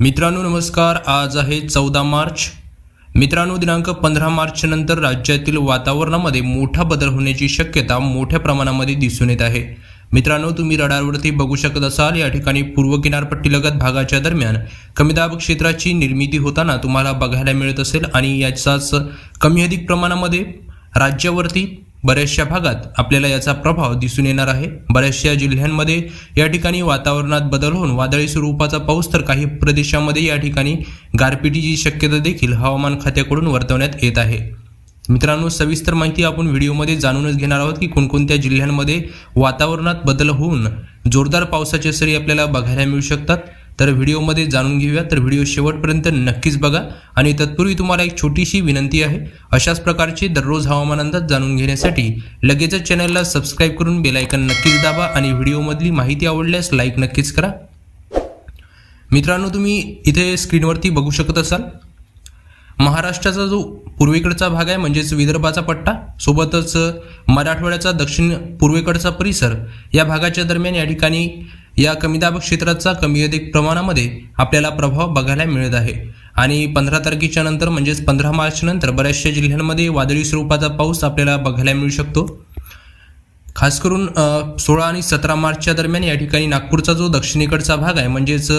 मित्रांनो नमस्कार. आज आहे चौदा मार्च. मित्रांनो दिनांक पंधरा मार्च नंतर राज्यातील वातावरणामध्ये मोठा बदल होण्याची शक्यता मोठ्या प्रमाणामध्ये दिसून येत आहे. मित्रांनो तुम्ही रडारवरती बघू शकत असाल या ठिकाणी पूर्व किनारपट्टीलगत भागाच्या दरम्यान कमी दाब क्षेत्राची निर्मिती होताना तुम्हाला बघायला मिळत असेल आणि याचाच कमी अधिक प्रमाणामध्ये राज्यावरती बऱ्याचशा भागात आपल्याला याचा प्रभाव दिसून येणार आहे. बऱ्याचशा जिल्ह्यांमध्ये या ठिकाणी वातावरणात बदल होऊन वादळी स्वरूपाचा पाऊस तर काही प्रदेशामध्ये या ठिकाणी गारपिटीची शक्यता देखील हवामान खात्याकडून वर्तवण्यात येत आहे. मित्रांनो सविस्तर माहिती आपण व्हिडिओमध्ये जाणूनच घेणार आहोत की कोणकोणत्या जिल्ह्यांमध्ये वातावरणात बदल होऊन जोरदार पावसाच्या सरी आपल्याला बघायला मिळू शकतात. तर व्हिडिओमध्ये जाणून घेऊया. तर व्हिडिओ शेवटपर्यंत नक्कीच बघा. आणि तत्पूर्वी तुम्हाला एक छोटीशी विनंती आहे. अशाच प्रकारचे दररोज हवामान अंदाज जाणून घेण्यासाठी लगेचच चॅनलला सबस्क्राईब करून बेलायकन नक्कीच दाबा आणि व्हिडिओमधली माहिती आवडल्यास लाईक नक्कीच करा. मित्रांनो तुम्ही इथे स्क्रीनवरती बघू शकत असाल. महाराष्ट्राचा जो पूर्वेकडचा भाग आहे म्हणजेच विदर्भाचा पट्टा सोबतच मराठवाड्याचा दक्षिण पूर्वेकडचा परिसर या भागाच्या दरम्यान या ठिकाणी या कमी दाब क्षेत्राचा कमी अधिक प्रमाणामध्ये आपल्याला प्रभाव बघायला मिळत आहे. आणि पंधरा तारखेच्या नंतर म्हणजेच पंधरा मार्च नंतर बऱ्याचशा जिल्ह्यांमध्ये वादळी स्वरूपाचा पाऊस आपल्याला बघायला मिळू शकतो. खास करून सोळा आणि सतरा मार्चच्या दरम्यान या ठिकाणी नागपूरचा जो दक्षिणेकडचा भाग आहे म्हणजेच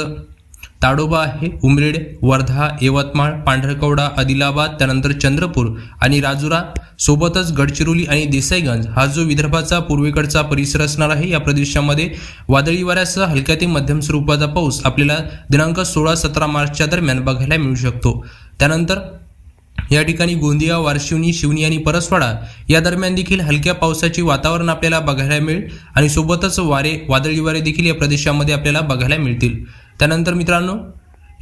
ताडोबा आहे उमरेड वर्धा यवतमाळ पांढरकवडा आदिलाबाद त्यानंतर चंद्रपूर आणि राजुरा. सोबतच गडचिरोली आणि देसाईगंज हा जो विदर्भाचा पूर्वेकडचा परिसर असणार आहे या प्रदेशामध्ये वादळी वाऱ्यासह हलक्या ते मध्यम स्वरूपाचा पाऊस आपल्याला दिनांक सोळा सतरा मार्चच्या दरम्यान बघायला मिळू शकतो. त्यानंतर या ठिकाणी गोंदिया वारशिवनी शिवनी आणि परसवाडा या दरम्यान देखील हलक्या पावसाचे वातावरण आपल्याला बघायला मिळेल आणि सोबतच वारे वादळी वारे देखील या प्रदेशामध्ये आपल्याला बघायला मिळतील. त्यानंतर मित्रांनो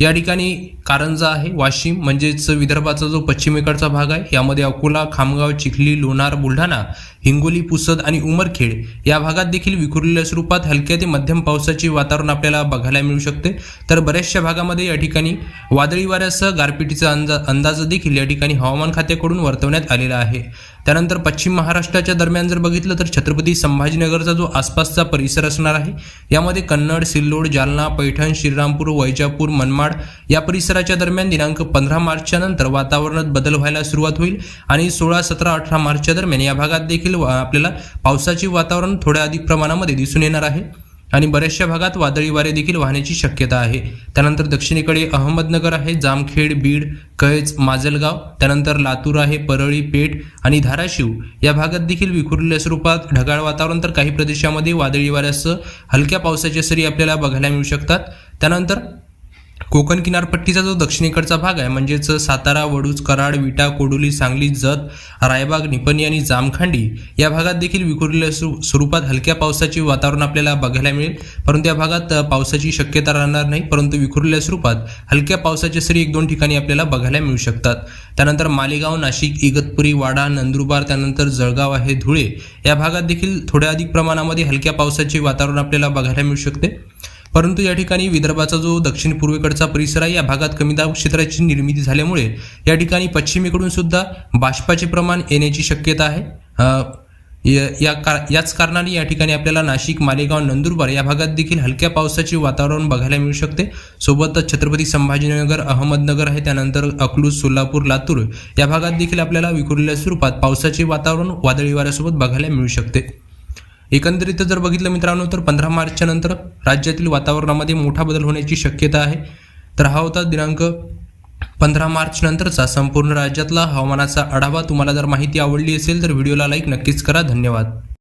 या ठिकाणी कारंजा आहे वाशिम म्हणजेच विदर्भाचा जो पश्चिमेकडचा भाग आहे यामध्ये अकोला खामगाव चिखली लोणार बुलढाणा हिंगोली पुसद आणि उमरखेड या भागात देखील विखुरलेल्या स्वरूपात हलक्या ते मध्यम पावसाचे वातावरण आपल्याला बघायला मिळू शकते. तर बऱ्याचशा भागामध्ये या ठिकाणी वादळी वाऱ्यासह गारपिटीचा अंदा अंदाज देखील या ठिकाणी हवामान खात्याकडून वर्तवण्यात आलेला आहे. त्यानंतर पश्चिम महाराष्ट्राच्या दरम्यान जर बघितलं तर छत्रपती संभाजीनगरचा जो आसपासचा परिसर असणार आहे यामध्ये कन्नड सिल्लोड जालना पैठण श्रीरामपूर वैजापूर मनमाड या परिसराच्या दरम्यान दिनांक पंधरा मार्चच्या नंतर वातावरणात बदल व्हायला सुरुवात होईल आणि सोळा सतरा अठरा मार्चच्या दरम्यान या भागात देखील आपल्याला पावसाचे वातावरण थोड्या अधिक प्रमाणामध्ये दिसून येणार आहे. आणि बऱ्याचशा भागात वादळी वारे देखील वाहण्याची शक्यता आहे. त्यानंतर दक्षिणेकडे अहमदनगर आहे जामखेड बीड कैज माजलगाव त्यानंतर लातूर आहे परळी पेठ आणि धाराशिव. या भागात देखील विखुरलेल्या स्वरूपात ढगाळ वातावरण तर काही प्रदेशामध्ये वादळी वाऱ्यासह हलक्या पावसाच्या सरी आपल्याला बघायला मिळू शकतात. त्यानंतर कोकण किनारपट्टीचा जो दक्षिणेकडचा भाग आहे म्हणजेच सातारा वडूज कराड विटा कोडोली सांगली जत रायबाग निपणी आणि जामखांडी या भागात देखील विखुरलेल्या स्वरू- स्वरूपात हलक्या पावसाचे वातावरण आपल्याला बघायला मिळेल. परंतु या भागात पावसाची शक्यता राहणार नाही परंतु विखुरलेल्या स्वरूपात हलक्या पावसाच्या सरी एक दोन ठिकाणी आपल्याला बघायला मिळू शकतात. त्यानंतर मालेगाव नाशिक इगतपुरी वाडा नंदुरबार त्यानंतर जळगाव आहे धुळे. या भागात देखील थोड्या अधिक प्रमाणामध्ये हलक्या पावसाचे वातावरण आपल्याला बघायला मिळू शकते. परंतु या ठिकाणी विदर्भाचा जो दक्षिण पूर्वेकडचा परिसर आहे या भागात कमी दाब क्षेत्राची निर्मिती झाल्यामुळे या ठिकाणी पश्चिमेकडून सुद्धा बाष्पाचे प्रमाण येण्याची शक्यता आहे. या या कार याच कारणाने या ठिकाणी आपल्याला नाशिक मालेगाव नंदुरबार या भागात देखील हलक्या पावसाचे वातावरण बघायला मिळू शकते. सोबतच छत्रपती संभाजीनगर अहमदनगर आहे त्यानंतर अकलूज सोलापूर लातूर या भागात देखील आपल्याला विखुरलेल्या स्वरूपात पावसाचे वातावरण वादळी वाऱ्यासोबत बघायला मिळू शकते. एकंदरीत जर बघितलं मित्रांनो तर पंधरा मार्चच्या नंतर राज्यातील वातावरणामध्ये मोठा बदल होण्याची शक्यता आहे. तर हा होता दिनांक पंधरा मार्च नंतरचा संपूर्ण राज्यातला हवामानाचा आढावा. तुम्हाला जर माहिती आवडली असेल तर व्हिडिओला लाईक नक्कीच करा. धन्यवाद.